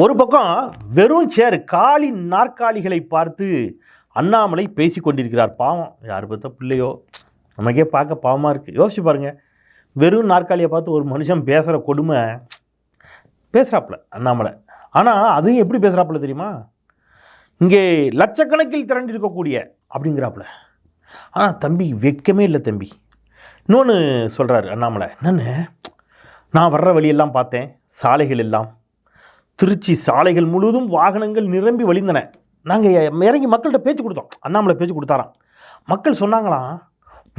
ஒரு பக்கம் வெறும் சேர் காலி நாற்காலிகளை பார்த்து அண்ணாமலை பேசி கொண்டிருக்கிறார். பாவம் யார் பார்த்தா பிள்ளையோ? நமக்கே பார்க்க பாவமாக இருக்குது யோசிச்சு பாருங்கள் வெறும் நாற்காலியை பார்த்து ஒரு மனுஷன் பேசுகிற கொடுமை பேசுகிறாப்புல அண்ணாமலை. ஆனால் அதையும் எப்படி பேசுகிறாப்புல தெரியுமா? இங்கே லட்சக்கணக்கில் திரண்டு இருக்கக்கூடிய அப்படிங்கிறாப்புல. ஆனால் தம்பி வெக்கமே இல்லை தம்பி. இன்னொன்று சொல்கிறாரு அண்ணாமலை. என்னென்ன? நான் வர்ற வழியெல்லாம் பார்த்தேன் சாலைகள் எல்லாம். திருச்சி சாலைகள் முழுவதும் வாகனங்கள் நிரம்பி வழிந்தன. நாங்கள் இறங்கி மக்கள்கிட்ட பேச்சு கொடுத்தோம். அண்ணாமலை பேச்சு கொடுத்தாராம். மக்கள் சொன்னாங்களாம்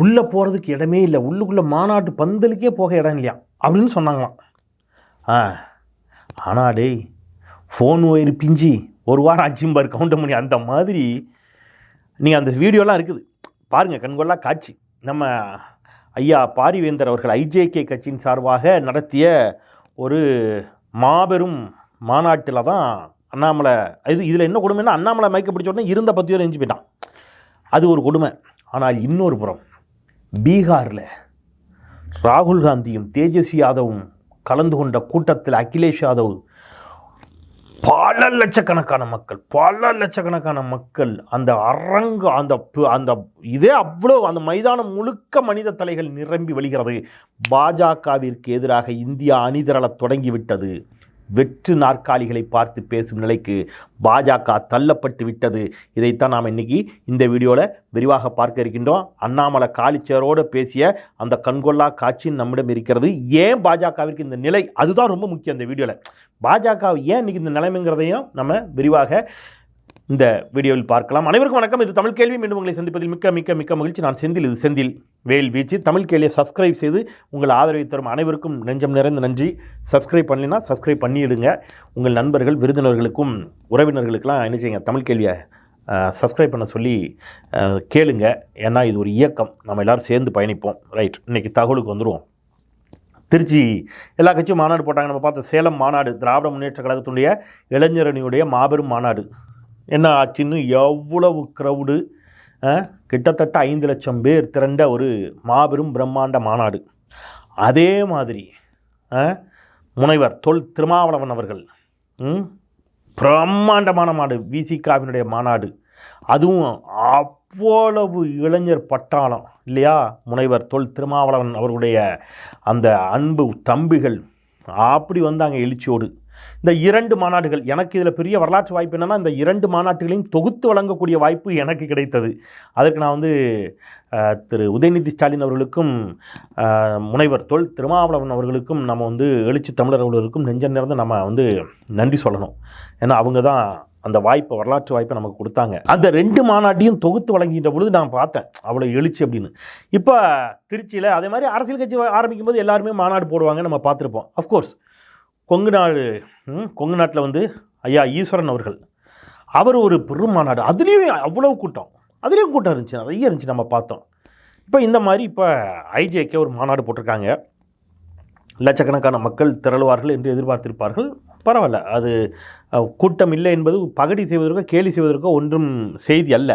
உள்ளே போகிறதுக்கு இடமே இல்லை. உள்ளுக்குள்ளே மாநாட்டு பந்தலுக்கே போக இடம் இல்லையா? அப்படின்னு சொன்னாங்களாம். ஆ ஆனால் டேய் ஃபோன் ஒயர் பிஞ்சி ஒரு வாரம் ஆச்சும்பார் கவுண்டமணி அந்த மாதிரி நீங்கள் அந்த வீடியோலாம் இருக்குது. பாருங்கள் கண்கொள்ளா காட்சி. நம்ம ஐயா பாரிவேந்தர் அவர்கள் ஐஜேகே கட்சியின் சார்பாக நடத்திய ஒரு மாபெரும் மாநாட்டில் தான் அண்ணாமலை இது இதில் என்ன கொடுமைன்னா அண்ணாமலை மயக்க பிடிச்ச உடனே இருந்த பத்து பேர் எரிஞ்சு போயிட்டான். அது ஒரு கொடுமை. ஆனால் இன்னொரு புறம் பீகாரில் ராகுல் காந்தியும் தேஜஸ்வி யாதவும் கலந்து கொண்ட கூட்டத்தில் அகிலேஷ் யாதவ் பல லட்சக்கணக்கான மக்கள் பல லட்சக்கணக்கான மக்கள் அந்த அரங்கு அந்த அந்த இதே அவ்வளோ அந்த மைதானம் முழுக்க மனித தலைகள் நிரம்பி வழிகிறது பாஜகவிற்கு எதிராக இந்தியா அணிதிரளத் தொடங்கிவிட்டது. வெற்று நாற்காலிகளை பார்த்து பேசும் நிலைக்கு பாஜக தள்ளப்பட்டு விட்டது. இதைத்தான் நாம் இன்னைக்கு இந்த வீடியோவில் விரிவாக பார்க்க இருக்கின்றோம். அண்ணாமலை காலிச்சேரோடு பேசிய அந்த கண்கொள்ளா காட்சி நம்மிடம் இருக்கிறது. ஏன் பாஜகவிற்கு இந்த நிலை? அதுதான் ரொம்ப முக்கியம் இந்த வீடியோவில் பாஜக ஏன் இன்னைக்கு இந்த நிலைமைங்கிறதையும் நம்ம விரிவாக இந்த வீடியோவில் பார்க்கலாம். அனைவருக்கும் வணக்கம். இது தமிழ் கேள்வி. மீண்டும் உங்களை சந்திப்பதில் மிக்க மிக்க மிக்க மகிழ்ச்சி. நான் செந்தில். இது செந்தில் வேல் வீச்சு. தமிழ் கேள்வியை சப்ஸ்கிரைப் செய்து உங்கள் ஆதரவை தரும் அனைவருக்கும் நெஞ்சம் நிறைந்த நன்றி. சப்ஸ்கிரைப் பண்ணலைன்னா சப்ஸ்கிரைப் பண்ணிவிடுங்க உங்கள் நண்பர்கள் விருந்தினர்களுக்கும் உறவினர்களுக்கெல்லாம் என்ன செய்யுங்க? தமிழ் கேள்வியை சப்ஸ்கிரைப் பண்ண சொல்லி கேளுங்க. ஏன்னா இது ஒரு இயக்கம். நம்ம எல்லோரும் சேர்ந்து பயணிப்போம். ரைட் இன்னைக்கு தகவலுக்கு வந்துடுவோம் திருச்சி எல்லா கட்சியும் மாநாடு போட்டாங்க. நம்ம பார்த்த சேலம் மாநாடு திராவிட முன்னேற்ற கழகத்தினுடைய இளைஞரணியுடைய மாபெரும் மாநாடு. என்ன ஆச்சுன்னு எவ்வளவு க்ரௌடு கிட்டத்தட்ட ஐந்து லட்சம் பேர் திரண்ட ஒரு மாபெரும் பிரம்மாண்ட மாநாடு. அதே மாதிரி ஆ, முனைவர் தொல் திருமாவளவன் அவர்கள் பிரம்மாண்டமான மாடு விசிகாவினுடைய மாநாடு. அதுவும் அவ்வளவு இளைஞர் பட்டாளம் இல்லையா? முனைவர் தொல் திருமாவளவன் அவர்களுடைய அந்த அன்பு தம்பிகள் அப்படி வந்தாங்க எழுச்சியோடு. இந்த இரண்டு மாநாடுகள் எனக்கு இதில் பெரிய வரலாற்று வாய்ப்பு என்னென்னா இந்த இரண்டு மாநாட்டுகளையும் தொகுத்து வழங்கக்கூடிய வாய்ப்பு எனக்கு கிடைத்தது. அதற்கு நான் வந்து திரு உதயநிதி ஸ்டாலின் அவர்களுக்கும் முனைவர் தொல் திருமாவளவன் அவர்களுக்கும் நம்ம வந்து எழுச்சி தமிழர் அவர்களுக்கும் நெஞ்ச நிறந்து நம்ம வந்து நன்றி சொல்லணும். ஏன்னா அவங்க தான் அந்த வாய்ப்பை வரலாற்று வாய்ப்பை நமக்கு கொடுத்தாங்க. அந்த ரெண்டு மாநாட்டையும் தொகுத்து வழங்குகின்ற பொழுது நான் பார்த்தேன் அவ்வளோ எழுச்சி அப்படின்னு. இப்போ திருச்சியில் அதே மாதிரி அரசியல் கட்சி ஆரம்பிக்கும் போது எல்லாருமே மாநாடு போடுவாங்க நம்ம பார்த்துருப்போம். அஃப்கோர்ஸ் கொங்கு நாடு கொங்கு நாட்டில் வந்து ஐயா ஈஸ்வரன் அவர்கள். அவர் ஒரு பெரும் மாநாடு அதுலேயும் அவ்வளோ கூட்டம். அதுலேயும் கூட்டம் இருந்துச்சு. நிறைய இருந்துச்சு நம்ம பார்த்தோம். இப்போ இந்த மாதிரி இப்போ ஐஜேக்கே ஒரு மாநாடு போட்டிருக்காங்க. லட்சக்கணக்கான மக்கள் திரளுவார்கள் என்று எதிர்பார்த்திருப்பார்கள். பரவாயில்ல. அது கூட்டம் இல்லை என்பது பகடி செய்வதற்கோ கேலி செய்வதற்கோ ஒன்றும் செய்தி அல்ல.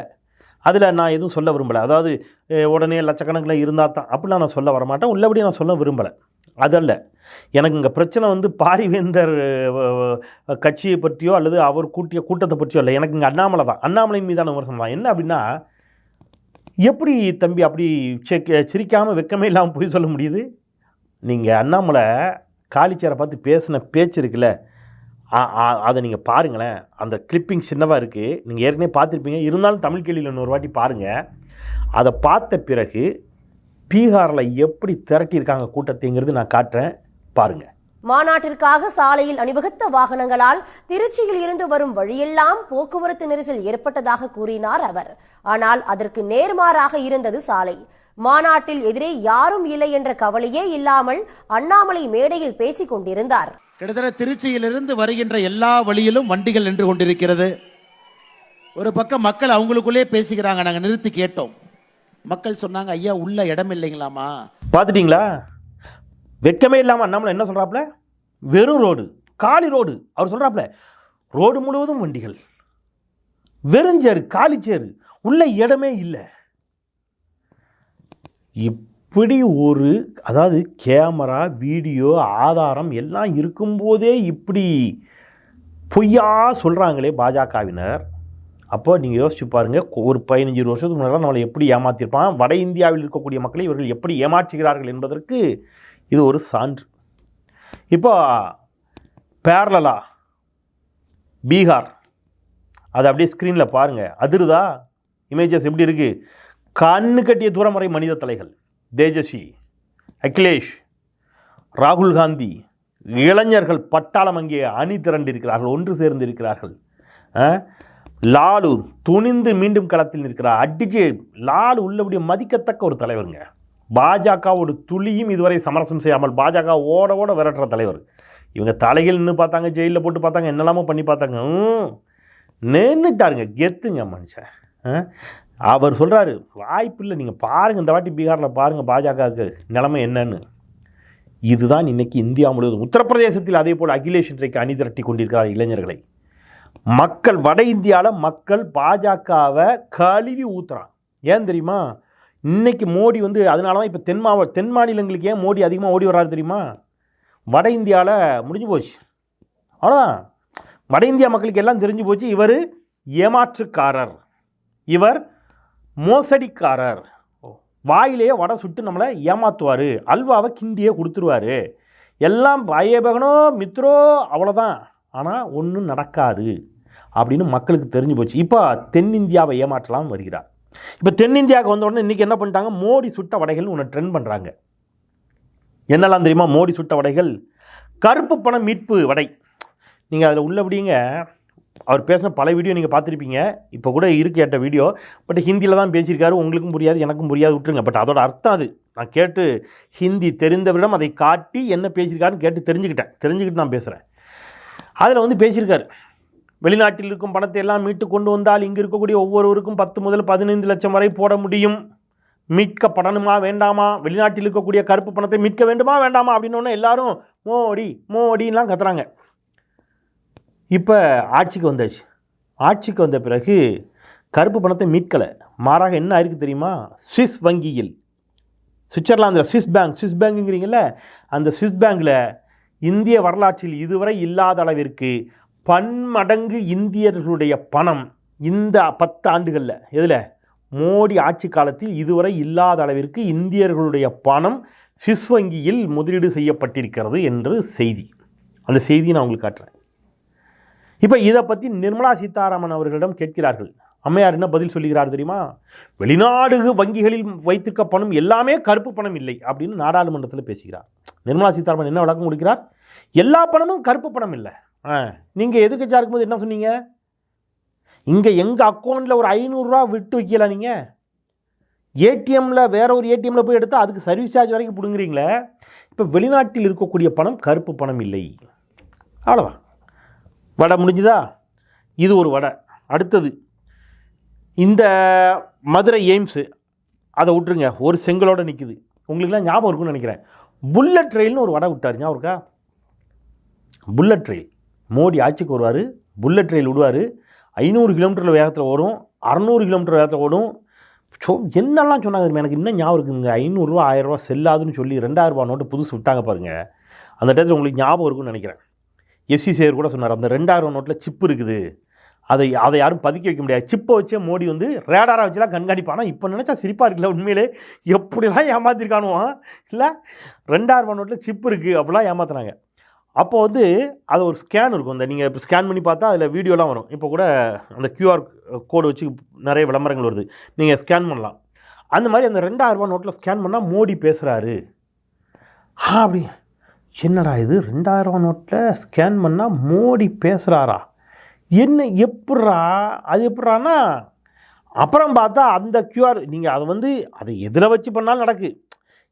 அதில் நான் எதுவும் சொல்ல விரும்பலை. அதாவது உடனே லட்சக்கணக்கில் இருந்தால் தான். அப்படிலாம் நான் சொல்ல வரமாட்டேன். உள்ளபடி நான் சொல்ல விரும்பலை. அதல்ல எனக்கு இங்கே பிரச்சனை வந்து பாரிவேந்தர் கட்சியை பற்றியோ அல்லது அவர் கூட்டிய கூட்டத்தை பற்றியோ இல்லை. எனக்கு இங்கே அண்ணாமலை தான். அண்ணாமலையின் மீதான விமர்சனம் தான். என்ன அப்படின்னா எப்படி தம்பி அப்படி சிரிக்காமல் வெக்கமே இல்லாமல் போய் சொல்ல முடியுது? நீங்கள் அண்ணாமலை காலிச்சேரை பார்த்து பேசின பேச்சு இருக்குல்ல அதை நீங்கள் பாருங்களேன். அந்த கிளிப்பிங் சின்னதாக இருக்குது நீங்கள் ஏற்கனவே பார்த்துருப்பீங்க. இருந்தாலும் தமிழ் கேள்வியில் இன்னொரு வாட்டி பாருங்கள் அதை பார்த்த பிறகு பீகாரில் எப்படி திரட்டியிருக்காங்க கூட்டத்தைங்கிறது நான் காட்டுறேன். பாருங்கள் மாநாட்டிற்காக சாலையில் அணிவகுத்த வாகனங்களால் திருச்சியில் இருந்து வரும் வழியெல்லாம் போக்குவரத்து நெரிசல் ஏற்பட்டதாக கூறினார் அவர். ஆனால் அதற்கு நேர்மாறாக இருந்தது சாலை. மாநாட்டில் எதிரே யாரும் இல்லை என்ற கவலையே இல்லாமல் அண்ணாமலை மேடையில் பேசிக் கொண்டிருந்தார். கிட்டத்தட்ட திருச்சியிலிருந்து வருகின்ற எல்லா வழியிலும் வண்டிகள் நின்று கொண்டிருக்கிறது. ஒரு பக்கம் மக்கள் அவங்களுக்குள்ளே பேசிக்கிறாங்க நாங்க நிறுத்தி கேட்டோம். மக்கள் சொன்னாங்க ஐயா உள்ள இடம் இல்லைங்களாமா பார்த்துட்டிங்களா வெக்கமே இல்லாமல் அண்ணாமலை என்ன சொல்கிறாப்புல வெறும் ரோடு காலி ரோடு அவர் சொல்கிறாப்புல ரோடு முழுவதும் வண்டிகள். வெறுஞ்சேரு காலிச்சேரு உள்ள இடமே இல்லை. இப்படி ஒரு அதாவது கேமரா வீடியோ ஆதாரம் எல்லாம் இருக்கும்போதே இப்படி பொய்யா சொல்கிறாங்களே பாஜகவினர். அப்போ நீங்கள் யோசிச்சு பாருங்கள் ஒரு பதினஞ்சு வருஷத்துக்கு முன்னாடி நம்மளை எப்படி ஏமாற்றிருப்பான் வட இந்தியாவில் இருக்கக்கூடிய மக்களை இவர்கள் எப்படி ஏமாற்றுகிறார்கள் என்பதற்கு இது ஒரு சான்று. இப்போ பேரலா பீகார் அதை அப்படியே ஸ்க்ரீனில் பாருங்கள் அதிருதா? இமேஜஸ் எப்படி இருக்குது கண்ணு கட்டிய தூரம் வரை மனித தலைகள். தேஜஸ்வி அகிலேஷ் ராகுல் காந்தி இளைஞர்கள் பட்டாளம் அங்கே அணி திரண்டிருக்கிறார்கள் ஒன்று சேர்ந்து இருக்கிறார்கள் ஆ? லாலு துணிந்து மீண்டும் களத்தில் நிற்கிறார். அடிச்சு லாலு உள்ளபடியே மதிக்கத்தக்க ஒரு தலைவருங்க. பாஜக ஒரு துளியும் இதுவரை சமரசம் செய்யாமல் பாஜக ஓட ஓட விரட்டுற தலைவர். இவங்க தலைகள் நின்று பார்த்தாங்க ஜெயிலில் போட்டு பார்த்தாங்க என்னெல்லாமோ பண்ணி பார்த்தாங்க. ம், கெத்துங்க மனுஷன். அவர் சொல்கிறாரு வாய்ப்பு இல்லை நீங்கள் பாருங்கள் இந்த வாட்டி பீகாரில் பாருங்கள் பாஜகவுக்கு நிலைமை என்னன்னு. இதுதான் இன்றைக்கி இந்தியா முழுவதும். உத்தரப்பிரதேசத்தில் அதே போல் அகிலேஷ் இன்றைக்கு அணி திரட்டி கொண்டிருக்கிறார் இளைஞர்களை. மக்கள் வட இந்தியாவில் மக்கள் பாஜகவை கழுவி ஊத்துறான் ஏன் தெரியுமா? இன்றைக்கி மோடி வந்து அதனால தான் இப்போ தென் மாவ தென் மாநிலங்களுக்கு ஏன் மோடி அதிகமாக ஓடி வர்றாரு தெரியுமா? வட இந்தியாவில் முடிஞ்சு போச்சு. அவ்வளோதான் வட இந்தியா மக்களுக்கு எல்லாம் தெரிஞ்சு போச்சு. இவர் ஏமாற்றுக்காரர். இவர் மோசடிக்காரர். வாயிலேயே வடை சுட்டு நம்மளை ஏமாத்துவார். அல்வாவை கிண்டியே கொடுத்துருவாரு. எல்லாம் பயபகனோ மித்ரோ அவ்வளோதான் ஆனால் ஒன்றும் நடக்காது. அப்படின்னு மக்களுக்கு தெரிஞ்சு போச்சு. இப்போ தென்னிந்தியாவை ஏமாற்றலாம் வருகிறார். இப்போ தென்னிந்தியாவுக்கு வந்த உடனே இன்றைக்கி என்ன பண்ணிட்டாங்க? மோடி சுட்ட வடைகள்னு ஒன்று ட்ரெண்ட் பண்ணுறாங்க என்னெல்லாம் தெரியுமா? மோடி சுட்ட வடைகள். கருப்பு பணம் மீட்பு வடை. நீங்கள் அதில் உள்ளபடிங்க அவர் பேசின பல வீடியோ நீங்கள் பார்த்துருப்பீங்க. இப்போ கூட இருக்கு கேட்ட வீடியோ. பட் ஹிந்தியில் தான் பேசியிருக்காரு. உங்களுக்கும் புரியாது எனக்கும் புரியாது. விட்டுருங்க. பட் அதோட அர்த்தம் அது. நான் கேட்டு ஹிந்தி தெரிந்தவரிடம் அதை காட்டி என்ன பேசியிருக்காருன்னு கேட்டு தெரிஞ்சுக்கிட்டேன். தெரிஞ்சுக்கிட்டு நான் பேசுகிறேன் அதில் வந்து பேசியிருக்காரு. வெளிநாட்டில் இருக்கும் பணத்தை எல்லாம் மீட்டு கொண்டு வந்தால் இங்கே இருக்கக்கூடிய ஒவ்வொருவருக்கும் பத்து முதல் பதினைந்து லட்சம் வரை போட முடியும். மீட்கப்படணுமா வேண்டாமா? வெளிநாட்டில் இருக்கக்கூடிய கருப்பு பணத்தை மீட்க வேண்டுமா வேண்டாமா? அப்படின்னு எல்லாரும் மோடி மோடின்லாம் கத்துறாங்க. இப்போ ஆட்சிக்கு வந்தாச்சு. ஆட்சிக்கு வந்த பிறகு கருப்பு பணத்தை மீட்கலை. மாறாக என்ன ஆயிருக்கு தெரியுமா? சுவிஸ் வங்கியில். சுவிட்சர்லாந்தில் சுவிஸ் பேங்க் சுவிஸ் பேங்குங்கிறீங்கள அந்த சுவிஸ் பேங்கில் இந்திய வரலாற்றில் இதுவரை இல்லாத அளவிற்கு பன்மடங்கு இந்தியர்களுடைய பணம் இந்த பத்து ஆண்டுகளில் எதில்? மோடி ஆட்சி காலத்தில் இதுவரை இல்லாத அளவிற்கு இந்தியர்களுடைய பணம் சுவிஸ் வங்கியில் முதலீடு செய்யப்பட்டிருக்கிறது என்று செய்தி. அந்த செய்தியை நான் உங்களுக்கு காட்டுறேன். இப்போ இதை பற்றி நிர்மலா சீதாராமன் அவர்களிடம் கேட்கிறார்கள். அம்மையார் என்ன பதில் சொல்லுகிறார் தெரியுமா? வெளிநாடு வங்கிகளில் வைத்திருக்க பணம் எல்லாமே கருப்பு பணம் இல்லை அப்படின்னு நாடாளுமன்றத்தில் பேசுகிறார். நிர்மலா சீதாராமன் என்ன விளக்கம் கொடுக்கிறார்? எல்லா பணமும் கருப்பு பணம் இல்லை. நீங்கள் எதிர்க்கட்சியாக இருக்கும்போது என்ன சொன்னீங்க? இங்கே எங்கள் அக்கௌண்ட்டில் ஒரு ஐநூறுரூவா விட்டு வைக்கல நீங்கள் ஏடிஎம்மில் வேற ஒரு ஏடிஎம்மில் போய் எடுத்தால் அதுக்கு சர்வீஸ் சார்ஜ் வரைக்கும் பிடுங்குறீங்களே? இப்போ வெளிநாட்டில் இருக்கக்கூடிய பணம் கருப்பு பணம் இல்லை. அவ்வளோவா வடை முடிஞ்சுதா? இது ஒரு வடை. அடுத்தது இந்த மதுரை எய்ம்ஸு அதை விட்டுருங்க. ஒரு செங்கலோடு நிற்குது உங்களுக்குலாம் ஞாபகம் இருக்குன்னு நினைக்கிறேன். புல்லட் ரயில்னு ஒரு வடை விட்டார். ஞாபகம் இருக்கா? புல்லட் ரயில். மோடி ஆட்சிக்கு வருவார் புல்லட் ரயில் விடுவார். ஐநூறு கிலோமீட்டர் வேகத்தில் வரும் அறநூறு கிலோமீட்டர் வேகத்தில் ஓடும். சோ என்னெல்லாம் சொன்னாங்க எனக்கு இன்னும் ஞாபகம் இருக்குங்க. ஐநூறுரூவா ஆயிரரூவா செல்லாதுன்னு சொல்லி ரெண்டாயிரரூபா நோட்டு புதுசு விட்டாங்க பாருங்கள் அந்த டயத்தில் உங்களுக்கு ஞாபகம் இருக்கும்னு நினைக்கிறேன். எஸ்சி சேர் கூட சொன்னார் அந்த ரெண்டாயிரம் நோட்டில் சிப் இருக்குது. அதை அதை யாரும் பதுக்கி வைக்க முடியாது. சிப்பை வச்சே மோடி வந்து ரேடாராக வச்சுலாம் கண்காணிப்பானா. இப்போ நினச்சா சிரிப்பாக இருக்குல்ல உண்மையிலே? எப்படிலாம் ஏமாத்திருக்கானுவான்? இல்லை ரெண்டாயிரம் நோட்டில் சிப் இருக்குது அப்படிலாம் ஏமாத்துனாங்க அப்போ வந்து அது ஒரு ஸ்கேன் இருக்கும். இந்த நீங்கள் இப்போ ஸ்கேன் பண்ணி பார்த்தா அதில் வீடியோலாம் வரும். இப்போ கூட அந்த க்யூஆர் கோடு வச்சு நிறைய விளம்பரங்கள் வருது. நீங்கள் ஸ்கேன் பண்ணலாம். அந்த மாதிரி அந்த ரெண்டாயிரரூபா நோட்டில் ஸ்கேன் பண்ணால் மோடி பேசுகிறாரு ஆ அப்படி. என்னடா இது? ரெண்டாயிரரூபா நோட்டில் ஸ்கேன் பண்ணால் மோடி பேசுகிறாரா என்ன எப்பட்றா? அது எப்பட்றான்னா அப்புறம் பார்த்தா அந்த க்யூஆர் நீங்கள் அதை வந்து அதை எதில் வச்சு பண்ணாலும் நடக்கு.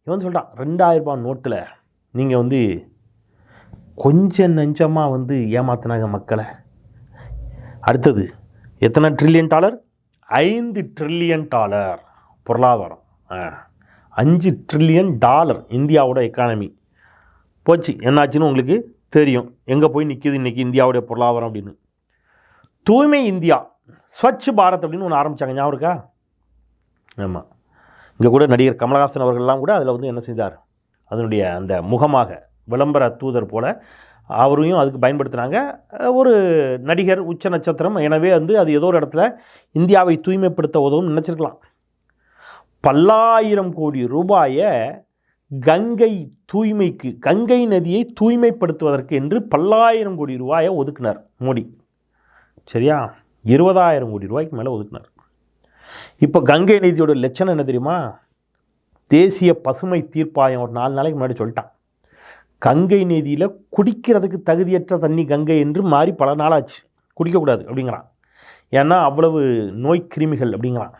இவன் சொல்கிறான் ரெண்டாயிரரூபா நோட்டில் நீங்கள் வந்து கொஞ்சம் நெஞ்சமாக வந்து ஏமாத்தினாங்க மக்களை. அடுத்தது எத்தனை ட்ரில்லியன் டாலர் ஐந்து ட்ரில்லியன் டாலர் பொருளாதாரம். அஞ்சு ட்ரில்லியன் டாலர் இந்தியாவோட எக்கானமி போச்சு என்னாச்சுன்னு உங்களுக்கு தெரியும். எங்கே போய் நிற்கிது இன்றைக்கி இந்தியாவுடைய பொருளாதாரம் அப்படின்னு. தூய்மை இந்தியா ஸ்வச் பாரத் அப்படின்னு ஒன்று ஆரம்பித்தாங்க ஞாபகம் இருக்கா? ஆமாம் இங்கே கூட நடிகர் கமலஹாசன் அவர்கள்லாம் கூட அதில் வந்து என்ன செஞ்சார்? அதனுடைய அந்த முகமாக விளம்பர தூதர் போல் அவரையும் அதுக்கு பயன்படுத்தினாங்க. ஒரு நடிகர் உச்ச நட்சத்திரம். எனவே வந்து அது ஏதோ ஒரு இடத்துல இந்தியாவை தூய்மைப்படுத்த உதவும் நினச்சிருக்கலாம். பல்லாயிரம் கோடி ரூபாயை கங்கை தூய்மைக்கு கங்கை நதியை தூய்மைப்படுத்துவதற்கு என்று பல்லாயிரம் கோடி ரூபாயை ஒதுக்கினார் மோடி. சரியா? இருபதாயிரம் கோடி ரூபாய்க்கு மேலே ஒதுக்கினார். இப்போ கங்கை நதியோட லட்சணம் என்ன தெரியுமா? தேசிய பசுமை தீர்ப்பாயம் ஒரு நாலு நாளைக்கு முன்னாடி சொல்லிட்டான். கங்கை நதியில் குடிக்கிறதுக்கு தகுதியற்ற தண்ணி கங்கை என்று மாறி பல நாளாச்சு. குடிக்கக்கூடாது அப்படிங்கிறான். ஏன்னா அவ்வளவு நோய் கிருமிகள் அப்படிங்கிறான்.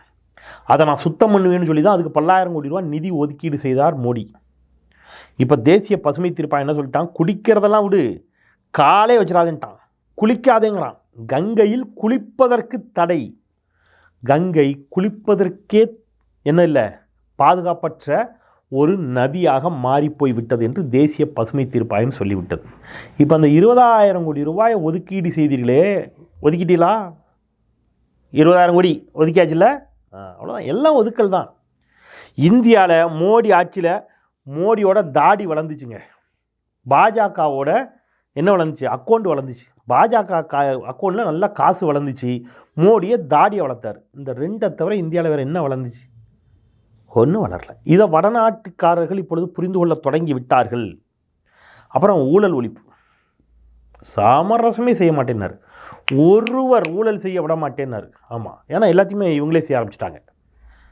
அதை நான் சுத்தம் பண்ணுவேன்னு சொல்லி தான் அதுக்கு பல்லாயிரம் கோடி ரூபா நிதி ஒதுக்கீடு செய்தார் மோடி. இப்போ தேசிய பசுமை தீர்ப்பாயம் என்ன சொல்லிட்டான்? குடிக்கிறதெல்லாம் விடு. காலே வச்சிடாதுன்ட்டான். குளிக்காதேங்கிறான். கங்கையில் குளிப்பதற்கு தடை. கங்கை குளிப்பதற்கே என்ன இல்லை? பாதுகாப்பற்ற ஒரு நதியாக மாறிப்போய் விட்டது என்று தேசிய பசுமை தீர்ப்பாயம் சொல்லிவிட்டது. இப்போ அந்த இருபதாயிரம் கோடி ரூபாயை ஒதுக்கீடு செய்தீர்களே ஒதுக்கிட்டீங்களா? இருபதாயிரம் கோடி ஒதுக்கியாச்சுல்ல? அவ்வளோதான் எல்லாம் ஒதுக்கல் தான். இந்தியாவில் மோடி ஆட்சியில் மோடியோட தாடி வளர்ந்துச்சுங்க. பாஜகவோட என்ன வளர்ந்துச்சு? அக்கௌண்ட் வளர்ந்துச்சு. பாஜக கா அக்கௌண்ட்டில் நல்லா காசு வளர்ந்துச்சு. மோடியை தாடியை வளர்த்தார். இந்த ரெண்டை தவிர இந்தியாவில் வேறு என்ன வளர்ந்துச்சு? ஒன்றும் வளரல. இதை வடநாட்டுக்காரர்கள் இப்பொழுது புரிந்து கொள்ள தொடங்கி விட்டார்கள். அப்புறம் ஊழல் ஒழிப்பு. சாமரசமே செய்ய மாட்டேன்னார். ஒருவர் ஊழல் செய்ய விட மாட்டேன்னார். ஆமாம் ஏன்னா எல்லாத்தையுமே இவங்களே செய்ய ஆரம்பிச்சிட்டாங்க.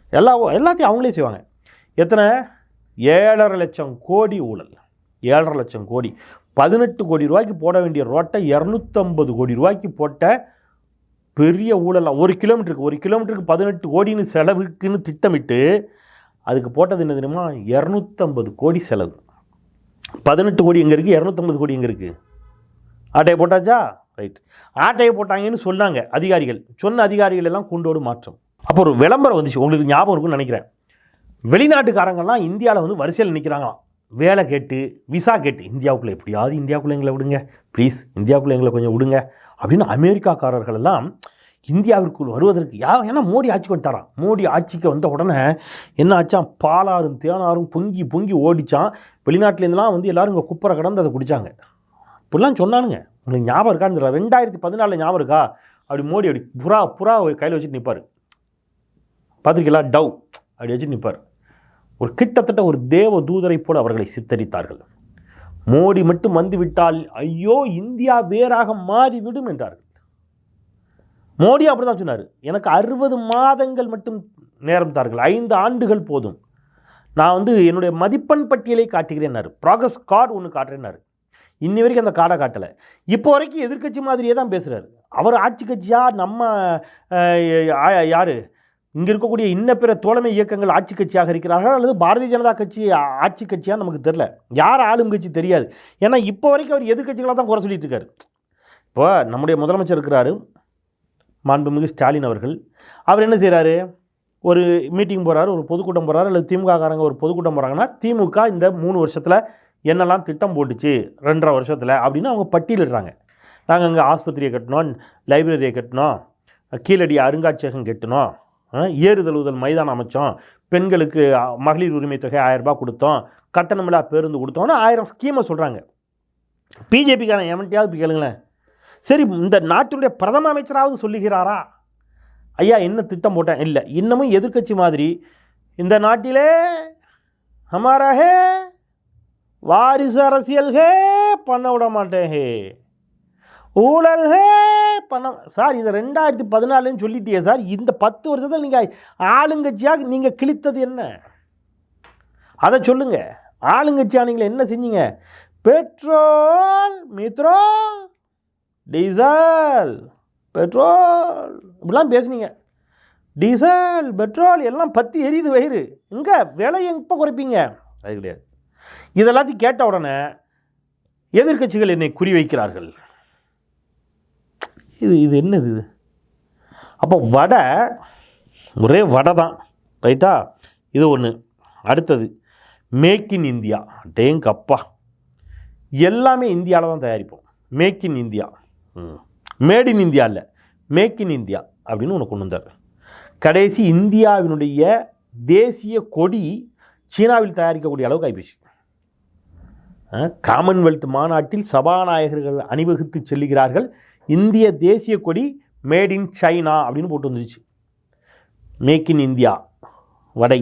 எல்லா எல்லாத்தையும் அவங்களே செய்வாங்க. எத்தனை? ஏழரை லட்சம் கோடி ஊழல். ஏழரை லட்சம் கோடி. பதினெட்டு கோடி ரூபாய்க்கு போட வேண்டிய ரோட்டை இரநூத்தம்பது கோடி ரூபாய்க்கு போட்ட பெரிய ஊழலாக ஒரு கிலோமீட்டருக்கு ஒரு கிலோமீட்டருக்கு பதினெட்டு கோடின்னு செலவுக்குன்னு திட்டமிட்டு அதுக்கு போட்டது என்ன தெரியுமா? இரநூத்தம்பது கோடி செலவு. பதினெட்டு கோடி எங்கே இருக்குது இரநூத்தம்பது கோடி எங்கே இருக்குது ஆட்டையை போட்டாச்சா? ரைட் ஆட்டையை போட்டாங்கன்னு சொன்னாங்க அதிகாரிகள். சொன்ன அதிகாரிகள் எல்லாம் கொண்டோடு மாற்றம். அப்போ ஒரு விளம்பரம் வந்துச்சு. உங்களுக்கு ஞாபகம் இருக்கும்னு நினைக்கிறேன். வெளிநாட்டுக்காரங்கெல்லாம் இந்தியாவில் வந்து வரிசையில் நிற்கிறாங்களாம் வேலை கேட்டு விசா கேட்டு இந்தியாவுக்குள்ளே எப்படியாவது இந்தியாவுக்குள்ளே எங்களை விடுங்க. ப்ளீஸ் இந்தியாவுக்குள்ளே எங்களை கொஞ்சம் விடுங்க. அப்படின்னு அமெரிக்காக்காரர்கள் எல்லாம் இந்தியாவிற்குள் வருவதற்கு யா ஏன்னா மோடி ஆட்சிக்கு வந்துட்டாராம் மோடி ஆட்சிக்கு வந்த உடனே என்ன ஆச்சான் பாலாறும் தேனாரும் பொங்கி பொங்கி ஓடிச்சான் வெளிநாட்டிலேருந்துலாம் வந்து எல்லாரும் இங்கே குப்பரை கடந்து அதை குடித்தாங்க இப்படிலாம் சொன்னானுங்க. உங்களுக்கு ஞாபகம் இருக்கான்னு தெரியல ரெண்டாயிரத்தி பதினாலில் ஞாபகம் இருக்கா? அப்படி மோடி அப்படி புறா புறா கையில் வச்சுட்டு நிற்பார் பார்த்துருக்கீங்களா? டவ். அப்படி வச்சுட்டு நிற்பார் ஒரு கிட்டத்தட்ட ஒரு தேவ தூதரை போல் அவர்களை சித்தரித்தார்கள். மோடி மட்டும் வந்துவிட்டால் ஐயோ இந்தியா வேறாக மாறிவிடும் என்றார்கள். மோடி அப்படிதான் சொன்னார். எனக்கு அறுபது மாதங்கள் மட்டும் நேரம் தார்கள். ஐந்து ஆண்டுகள் போதும். நான் வந்து என்னுடைய மதிப்பெண் பட்டியலை காட்டுகிறேன்னாரு. ப்ராக்ரஸ் கார்டு ஒன்று காட்டுறேன்னாரு. இன்னி வரைக்கும் அந்த கார்டை காட்டலை. இப்போ வரைக்கும் எதிர்க்கட்சி மாதிரியே தான் பேசுகிறாரு அவர் ஆட்சி கட்சியாக நம்ம யார்? இங்கே இருக்கக்கூடிய இன்ன பிற தோழமை இயக்கங்கள் ஆட்சி கட்சியாக இருக்கிறார்கள்? அல்லது பாரதிய ஜனதா கட்சி ஆட்சி கட்சியாக நமக்கு தெரில யார் ஆளும் கட்சி தெரியாது. ஏன்னா இப்போ வரைக்கும் அவர் எதிர்க்கட்சிகளாக தான் குறை சொல்லிட்டு இருக்காரு. இப்போ நம்முடைய முதலமைச்சர் இருக்கிறாரு. மாண்புமிகு ஸ்டாலின் அவர்கள். அவர் என்ன செய்கிறாரு ஒரு மீட்டிங் போகிறாரு ஒரு பொதுக்கூட்டம் போகிறாரு அல்லது திமுககாரங்க ஒரு பொதுக்கூட்டம் போகிறாங்கன்னா திமுக இந்த மூணு வருஷத்தில் என்னெல்லாம் திட்டம் போட்டுச்சு ரெண்டரை வருஷத்தில் அப்படின்னு அவங்க பட்டியலிடுறாங்க. நாங்கள் அங்கே ஆஸ்பத்திரியை கட்டினோம் லைப்ரரியை கட்டினோம் கீழடி அருங்காட்சியகம் கட்டினோம் ஏறுதழுவுதல் மைதானம் அமைச்சோம் பெண்களுக்கு மகளிர் உரிமை தொகை ஆயிரம் கொடுத்தோம் கட்டணமில்லா பேருந்து கொடுத்தோம்னு ஆயிரம் ஸ்கீமை சொல்கிறாங்க பிஜேபிக்காரன் எவன்ட்டையாவது இப்போ கேளுங்களேன். சரி இந்த நாட்டினுடைய பிரதம அமைச்சராவது சொல்லுகிறாரா? ஐயா என்ன திட்டம் போட்டேன் இல்லை இன்னமும் எதிர்க்கட்சி மாதிரி. இந்த நாட்டிலே ஹமாரா வாரிசு அரசியல் ஹே பண்ண விட மாட்டேன் ஹே. பண்ண சார் இதை ரெண்டாயிரத்தி பதினாலுன்னு சொல்லிட்டியே சார் இந்த பத்து வருஷத்தில் நீங்கள் ஆளுங்கட்சியாக நீங்கள் கிழித்தது என்ன? அதை சொல்லுங்கள் ஆளுங்கட்சியானீங்களே என்ன செஞ்சீங்க? பெட்ரோல் மித்ரோ டீசல் பெட்ரோல். இப்படிலாம் பேசுனீங்க. டீசல் பெட்ரோல் எல்லாம் பற்றி எரியுது வயிறு. எங்கே? விலை எப்போ குறைப்பீங்க? அது கிடையாது. இதெல்லாத்தையும் கேட்ட உடனே எதிர்க்கட்சிகள் என்னை குறிவைக்கிறார்கள் இது இது என்னது இது? அப்போ வடை ஒரே வடை தான். ரைட்டா? இது ஒன்று அடுத்தது மேக் இன் இந்தியா டேங்க அப்பா எல்லாமே இந்தியாவில் தான் தயாரிப்போம். Make in India made in India இல்லை. மேக் இன் இந்தியா அப்படின்னு ஒன்று கொண்டு வந்தார். கடைசி இந்தியாவினுடைய தேசிய கொடி சீனாவில் தயாரிக்கக்கூடிய அளவுக்கு ஆகிப்போச்சு காமன்வெல்த் மாநாட்டில் சபாநாயகர்கள் அணிவகுத்து செல்லுகிறார்கள். இந்திய தேசிய கொடி மேட் இன் சைனா அப்படின்னு போட்டு வந்துருச்சு. மேக் இன் இந்தியா வடை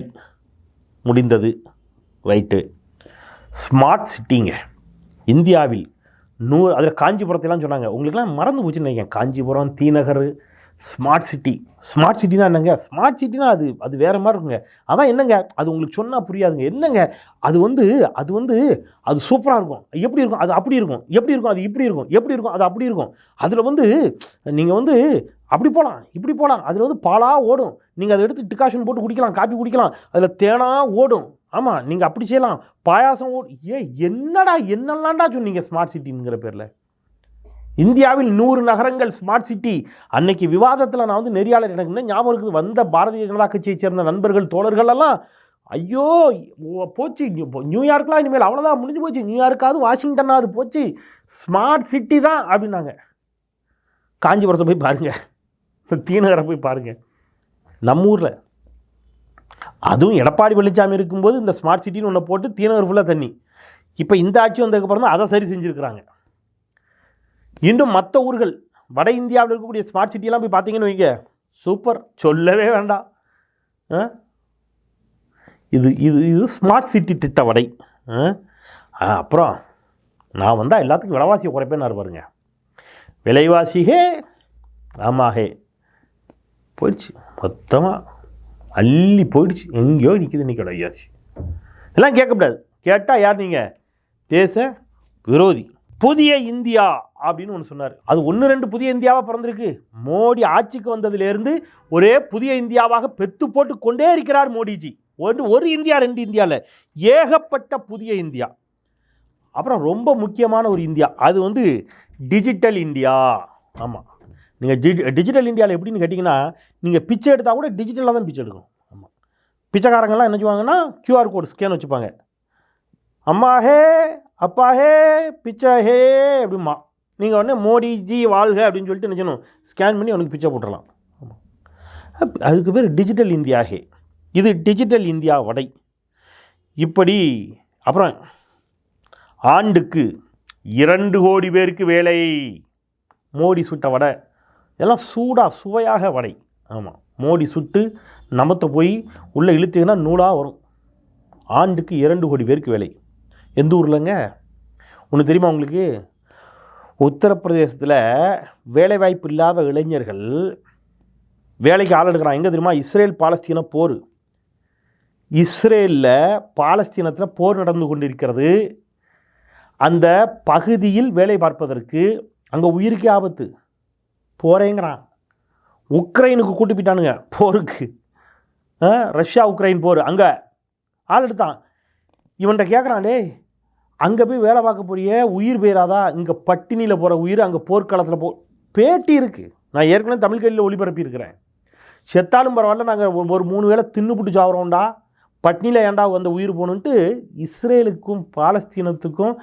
முடிந்தது. ரைட்டு ஸ்மார்ட் சிட்டிங்க இந்தியாவில் நூறு அதில் காஞ்சிபுரத்திலாம் சொன்னாங்க. உங்களுக்குலாம் மறந்து போச்சுன்னு நினைக்கிறேன். Kanchipuram T Nagar smart city smart சிட்டினா என்னங்க? ஸ்மார்ட் சிட்டினா அது அது வேறு மாதிரி இருக்குங்க. அதான் என்னங்க? அது உங்களுக்கு சொன்னால் புரியாதுங்க. என்னங்க? அது வந்து அது வந்து அது சூப்பராக இருக்கும். எப்படி இருக்கும்? அது அப்படி இருக்கும். எப்படி இருக்கும்? அது இப்படி இருக்கும். எப்படி இருக்கும்? அது அப்படி இருக்கும். அதில் வந்து நீங்கள் வந்து அப்படி போகலாம் இப்படி போகலாம் அதில் வந்து பாலாக ஓடும். நீங்கள் அதை எடுத்து டிகாஷன் போட்டு குடிக்கலாம் காப்பி குடிக்கலாம். அதில் தேனாக ஓடும். ஆமாம் நீங்கள் அப்படி செய்யலாம். பாயாசம் ஏ என்னடா என்னெல்லாம்டா சொன்னீங்க ஸ்மார்ட் சிட்டிங்கிற பேரில்? இந்தியாவில் நூறு நகரங்கள் ஸ்மார்ட் சிட்டி அன்னைக்கு விவாதத்தில் நான் வந்து நெறியாளர் எனக்கு என்ன ஞாபகம் இருக்குது? வந்த பாரதிய ஜனதா கட்சியைச் சேர்ந்த நண்பர்கள் தோழர்கள் எல்லாம் ஐயோ ஓ, போச்சு. நியூயார்க்லாம் இனிமேல் அவ்வளோதான் முடிஞ்சு போச்சு. நியூயார்க்காவது வாஷிங்டனாவது போச்சு. ஸ்மார்ட் சிட்டி தான் அப்படின்னாங்க. காஞ்சிபுரத்தை போய் பாருங்கள் தீநகரை போய் பாருங்கள் நம்ம ஊரில் அதுவும் எடப்பாடி பழனிசாமி இருக்கும்போது இந்த ஸ்மார்ட் சிட்டின்னு ஒன்று போட்டு தீநகர் ஃபுல்லாக தண்ணி. இப்போ இந்த ஆட்சி வந்ததுக்கப்புறம் தான் அதை சரி செஞ்சுருக்கிறாங்க. இன்னும் மற்ற ஊர்கள் வட இந்தியாவில் இருக்கக்கூடிய ஸ்மார்ட் சிட்டியெல்லாம் போய் பார்த்தீங்கன்னு வைங்க. சூப்பர் சொல்லவே வேண்டாம். ஆ? இது இது இது ஸ்மார்ட் சிட்டி திட்ட வடை. ஆ? அப்புறம் நான் வந்தால் எல்லாத்துக்கும் விலைவாசியை குறைப்பேன்னு பாருங்க. விலைவாசி ஹே போயிடுச்சு மொத்தமாக அள்ளி போயிடுச்சு. எங்கேயோ நிற்கிது இன்னைக்கு விலைவாசி இதெல்லாம் கேட்கக்கூடாது. கேட்டால் யார் நீங்கள் தேச விரோதி. புதிய இந்தியா அப்படின்னு ஒன்று சொன்னார். அது ஒன்று ரெண்டு புதிய இந்தியாவாக பிறந்திருக்கு? மோடி ஆட்சிக்கு வந்ததுலேருந்து ஒரே புதிய இந்தியாவாக பெத்து போட்டு கொண்டே இருக்கிறார் மோடிஜி. ஒன்று ஒரு இந்தியா ரெண்டு இந்தியாவில் ஏகப்பட்ட புதிய இந்தியா. அப்புறம் ரொம்ப முக்கியமான ஒரு இந்தியா. அது வந்து டிஜிட்டல் இந்தியா. ஆமாம் நீங்கள் டி டிஜிட்டல் இந்தியாவில் எப்படின்னு கேட்டிங்கன்னா நீங்கள் பிச்சை எடுத்தால் கூட டிஜிட்டலாக தான் பிச்சை எடுக்கணும். ஆமாம் பிச்சைக்காரங்கெல்லாம் என்ன செய்வாங்கன்னா கியூஆர் கோடு ஸ்கேன் வச்சுப்பாங்க. அம்மா ஹே அப்பா ஹே பிச்சை ஹே அப்படிமா நீங்கள் உடனே மோடிஜி வாழ்க அப்படின்னு சொல்லிட்டு என்ன செய்யணும் ஸ்கேன் பண்ணி அவனுக்கு பிச்சை போட்டுடலாம். ஆமாம் அதுக்கு பேர் டிஜிட்டல் இந்தியா ஹே. இது டிஜிட்டல் இந்தியா வடை. இப்படி அப்புறம் ஆண்டுக்கு இரண்டு கோடி பேருக்கு வேலை. மோடி சுட்ட வடை. எல்லாம் சூடாக சுவையாக வடை. ஆமாம் மோடி சுட்டு நமத்தை போய் உள்ளே இழுத்தீங்கன்னா நூலாக வரும். ஆண்டுக்கு இரண்டு கோடி பேருக்கு வேலை. எந்த ஊர்லங்க? ஒன்று தெரியுமா உங்களுக்கு? உத்தரப்பிரதேசத்தில் வேலைவாய்ப்பு இல்லாத இளைஞர்கள் வேலைக்கு ஆள் எடுக்கிறான் எங்கே தெரியுமா? இஸ்ரேல் பாலஸ்தீன போர். இஸ்ரேலில் பாலஸ்தீனத்தில் போர் நடந்து கொண்டிருக்கிறது. அந்த பகுதியில் வேலை பார்ப்பதற்கு அங்கே உயிருக்கே ஆபத்து. போகிறேங்கிறான் உக்ரைனுக்கு கூட்டி போயிட்டானுங்க போருக்கு. ஆ, ரஷ்யா உக்ரைன் போர். அங்கே ஆள் எடுத்தான். இவன்கிட்ட கேட்குறான் டேய் அங்கே போய் வேலை பார்க்க போறியே? உயிர் போயிடாதா இங்கே பட்டினியில் போகிற உயிர் அங்கே போர்க்காலத்தில் போ பேட்டி இருக்குது நான் ஏற்கனவே தமிழ் கையில் ஒளிபரப்பியிருக்கிறேன். செத்தாலும் பரவாயில்ல நாங்கள் ஒரு மூணு வேளை தின்னுபிட்டு சாவறோம்டா. பட்னியில் ஏன்டா அந்த உயிர் போகணுன்ட்டு இஸ்ரேலுக்கும் பாலஸ்தீனத்துக்கும்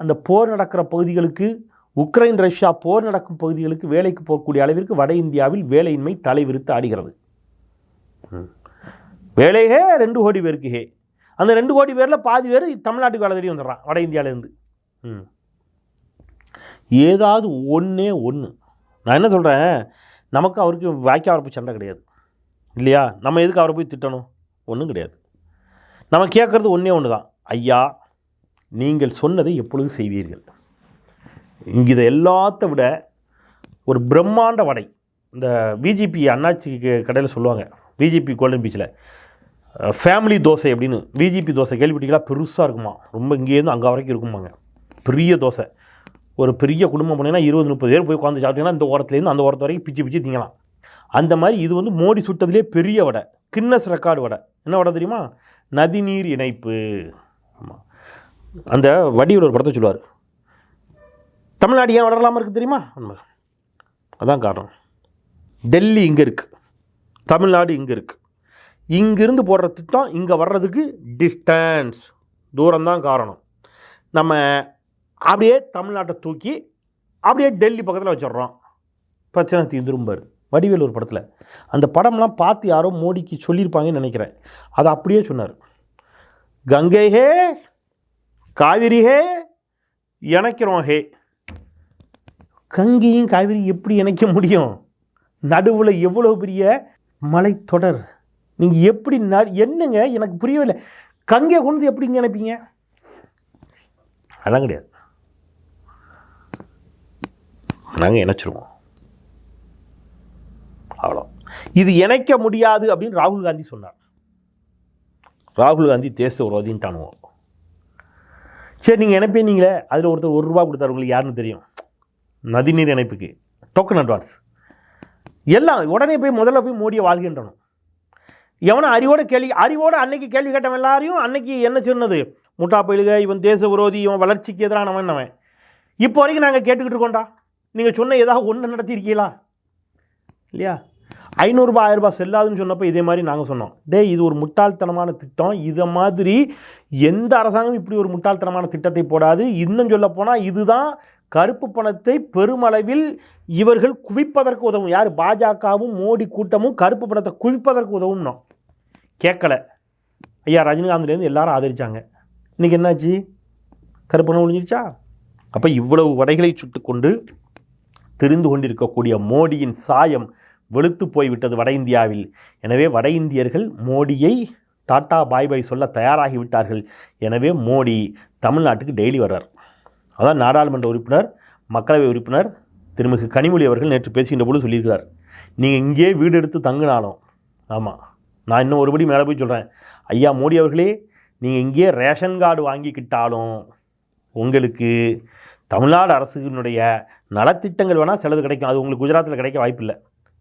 அந்த போர் நடக்கிற பகுதிகளுக்கு உக்ரைன் ரஷ்யா போர் நடக்கும் பகுதிகளுக்கு வேலைக்கு போகக்கூடிய அளவிற்கு வட இந்தியாவில் வேலையின்மை தலைவிரித்து ஆடுகிறது. ம். வேலையே ரெண்டு கோடி பேருக்கு ஹே. அந்த ரெண்டு கோடி பேரில் பாதி பேர் தமிழ்நாட்டுக்கு வேலை தேடி வந்துடுறான் வட இந்தியாவிலேருந்து. ம். ஏதாவது ஒன்றே ஒன்று நான் என்ன சொல்கிறேன் நமக்கு அவருக்கு வாய்க்கா வரப்பு சண்டை கிடையாது. இல்லையா? நம்ம எதுக்கு அவரை போய் திட்டணும்? ஒன்றும் கிடையாது. நம்ம கேட்குறது ஒன்றே ஒன்று தான் ஐயா நீங்கள் சொன்னதை எப்பொழுது செய்வீர்கள்? இங்கே இதை எல்லாத்த விட ஒரு பிரம்மாண்ட வடை. இந்த விஜிபி அண்ணாச்சி கடையில் சொல்லுவாங்க. விஜிபி கோல்டன் பீச்சில் ஃபேமிலி தோசை அப்படின்னு விஜிபி தோசை கேள்விப்பட்டீங்களா பெருசாக இருக்குமா. ரொம்ப இங்கேருந்து அங்கே வரைக்கும் இருக்குமாங்க பெரிய தோசை. ஒரு பெரிய குடும்பம் போனீங்கன்னா இருபது முப்பது பேர் போய் உட்காந்து சாப்பிட்டீங்கன்னா இந்த ஓரத்துலேருந்து அந்த ஓரத்து வரைக்கும் பிச்சு பிச்சு திங்கலாம். அந்த மாதிரி இது வந்து மோடி சுட்டதுலேயே பெரிய வடை. கின்னஸ் ரெக்கார்டு வடை. என்ன வடை தெரியுமா? நதிநீர் இணைப்பு. ஆமாம் அந்த வடிவில் ஒரு படத்தை சொல்லுவார். தமிழ்நாடு ஏன் வளரலாமல் இருக்குது தெரியுமா? உண்மை அதான் காரணம். டெல்லி இங்கே இருக்குது தமிழ்நாடு இங்கே இருக்குது இங்கிருந்து போடுற திட்டம் இங்கே வர்றதுக்கு டிஸ்டன்ஸ் தூரம்தான் காரணம். நம்ம அப்படியே தமிழ்நாட்டை தூக்கி அப்படியே டெல்லி பக்கத்தில் வச்சிடுறோம். பிரச்சனை தீந்துரும்பார் வடிவேல் ஒரு படத்தில். அந்த படம்லாம் பார்த்து யாரோ மோடிக்கு சொல்லியிருப்பாங்கன்னு நினைக்கிறேன். அதை அப்படியே சொன்னார். கங்கை ஹே காவிரி ஹே இணைக்கிறோம் ஹே. கங்கையும் காவிரி எப்படி இணைக்க முடியும்? நடுவில் எவ்வளோ பெரிய மலைத்தொடர்? நீங்கள் எப்படி ந என்னங்க? எனக்கு புரியவில்லை. கங்கை கொண்டு வந்து நினைப்பீங்க அதெல்லாம் கிடையாது. நாங்கள் இணைச்சிருவோம். அவ்வளோ இது இணைக்க முடியாது அப்படின்னு ராகுல் காந்தி சொன்னார். ராகுல் காந்தி தேச விரோதின்ட்டானுவோம் சரி நீங்கள் இணைப்பீங்களே? அதில் ஒருத்தர் ஒரு ரூபா கொடுத்தாரு உங்களுக்கு யாருன்னு தெரியும்? நதிநீர் இணைப்புக்கு டோக்கன் அட்வான்ஸ் எல்லாம் உடனே போய் முதல்ல போய் மோடியை வாழ்கின்றனும். எவனை அறிவோட கேள்வி அறிவோட அன்னைக்கு கேள்வி கேட்டவன் எல்லாரையும் அன்னைக்கு என்ன சொன்னது? முட்டா பயிலுக இவன் தேச விரோதி இவன் வளர்ச்சிக்கு எதிரானவன் அவன் இப்போ வரைக்கும் நாங்கள் கேட்டுக்கிட்டு இருக்கோம்டா. நீங்கள் சொன்ன ஏதாவது ஒன்று நடத்தியிருக்கீங்களா? இல்லையா? ஐநூறுரூபா ஆயிரரூபா செல்லாதுன்னு சொன்னப்போ இதே மாதிரி நாங்கள் சொன்னோம். டேய் இது ஒரு முட்டாள்தனமான திட்டம். இதை மாதிரி எந்த அரசாங்கம் இப்படி ஒரு முட்டாள்தனமான திட்டத்தை போடாது. இன்னும் சொல்ல போனால் இதுதான் கருப்பு பணத்தை பெருமளவில் இவர்கள் குவிப்பதற்கு உதவும். யார்? பாஜகவும் மோடி கூட்டமும் கருப்பு பணத்தை குவிப்பதற்கு உதவும்னோம் கேட்கல. ஐயா ரஜினிகாந்த்லேருந்து எல்லாரும் ஆதரிச்சாங்க. இன்றைக்கி என்னாச்சு? கருப்பு பணம் ஒழிஞ்சிருச்சா? அப்போ இவ்வளவு வடைகளை சுட்டுக்கொண்டு தெரிந்து கொண்டிருக்கக்கூடிய மோடியின் சாயம் வெளுத்து போய்விட்டது வட இந்தியாவில். எனவே வட இந்தியர்கள் மோடியை டாட்டா பாய் பாய் சொல்ல தயாராகி விட்டார்கள் எனவே மோடி தமிழ்நாட்டுக்கு டெய்லி வர்றார். அதான் நாடாளுமன்ற உறுப்பினர் மக்களவை உறுப்பினர் திருமிகு கனிமொழி அவர்கள் நேற்று பேசுகின்ற பொழுது சொல்லியிருக்கிறார். நீங்கள் இங்கேயே வீடு எடுத்து தங்கினாலும் ஆமாம் நான் இன்னும் ஒருபடி மேலே போய் சொல்கிறேன் ஐயா மோடி அவர்களே நீங்கள் இங்கேயே ரேஷன் கார்டு வாங்கிக்கிட்டாலும் உங்களுக்கு தமிழ்நாடு அரசினுடைய நலத்திட்டங்கள் வேணால் சிலது கிடைக்கும். அது உங்களுக்கு குஜராத்தில் கிடைக்க வாய்ப்பில்லை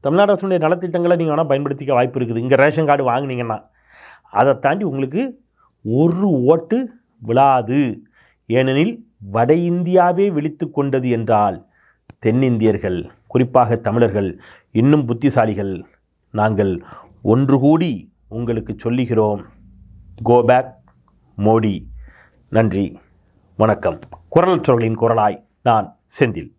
தமிழ்நாடு அரசுடைய நலத்திட்டங்களை நீங்கள் வேணால் பயன்படுத்திக்க வாய்ப்பு இருக்குது. இங்கே ரேஷன் கார்டு வாங்குனீங்கன்னா அதை தாண்டி உங்களுக்கு ஒரு ஓட்டு விழாது. ஏனெனில் வட இந்தியாவே விழித்து கொண்டது என்றால் தென்னிந்தியர்கள் குறிப்பாக தமிழர்கள் இன்னும் புத்திசாலிகள் நாங்கள் ஒன்று கூடி உங்களுக்கு சொல்லுகிறோம். Go back Modi. நன்றி. வணக்கம். குரலற்றவர்களின் குரலாய் நான் செந்தில்.